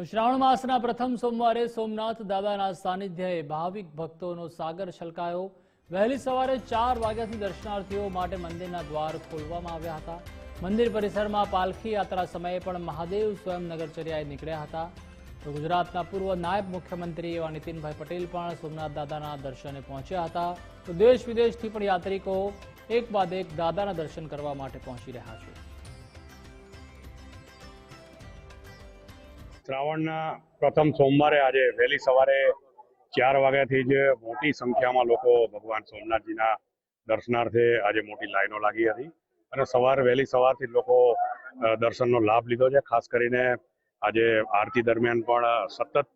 તો શ્રાવણ માસના પ્રથમ સોમવારે સોમનાથ દાદાના સાનિધ્યએ ભાવિક ભક્તોનો સાગર છલકાયો. વહેલી સવારે ચાર વાગ્યાથી દર્શનાર્થીઓ માટે મંદિરના દ્વાર ખોલવામાં આવ્યા હતા. મંદિર પરિસરમાં પાલખી યાત્રા સમયે પણ મહાદેવ સ્વયં નગરચર્યાએ નીકળ્યા હતા. તો ગુજરાતના પૂર્વ નાયબ મુખ્યમંત્રી એવા નીતિનભાઈ પટેલ પણ સોમનાથ દાદાના દર્શને પહોંચ્યા હતા. તો દેશ વિદેશથી પણ યાત્રિકો એક બાદ એક દાદાના દર્શન કરવા માટે પહોંચી રહ્યા છે. શ્રાવણના પ્રથમ સોમવારે આજે વહેલી સવારે ચાર વાગ્યાથી જ મોટી સંખ્યામાં લોકો ભગવાન સોમનાથજીના દર્શનાર્થે આજે મોટી લાઈનો લાગી હતી. અને સવાર વહેલી સવારથી લોકો દર્શનનો લાભ લીધો છે. ખાસ કરીને આજે આરતી દરમિયાન પણ સતત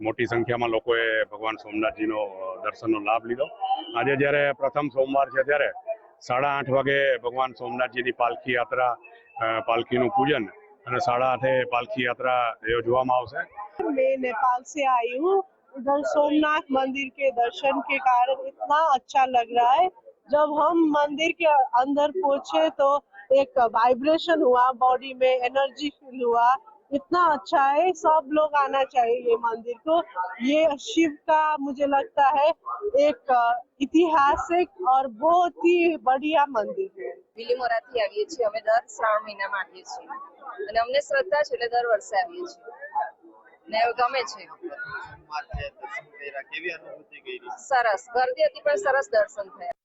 મોટી સંખ્યામાં લોકોએ ભગવાન સોમનાથજીનો દર્શનનો લાભ લીધો. આજે જ્યારે પ્રથમ સોમવાર છે ત્યારે સાડા આઠ વાગે ભગવાન સોમનાથજીની પાલખી યાત્રા પાલખીનું પૂજન અને સાડા આઠે પાલખી યાત્રા યોજવામાં આવશે मैं नेपाल से आई हूँ इधर सोमनाथ मंदिर के दर्शन के कारण इतना अच्छा लग रहा है जब हम मंदिर के अंदर पहुंचे तो एक वाइब्रेशन हुआ बॉडी में एनर्जी फील हुआ इतना अच्छा है सब लोग आना चाहिए ये मंदिर को ये शिव का मुझे लगता है एक अ, ऐतिहासिक और बहुत ही बढ़िया मंदिर है બીલીમોરાથી આવીએ છીએ અમે દર શ્રાવણ મહિનામાં આવીએ છીએ અને અમને શ્રદ્ધા છે એટલે દર વર્ષે આવીએ છીએ ને ગમે છે સોમવાર છે દર્શન કર્યા કેવી અનુભૂતિ કરી સરસ ગરદી હતી પણ સરસ દર્શન થયા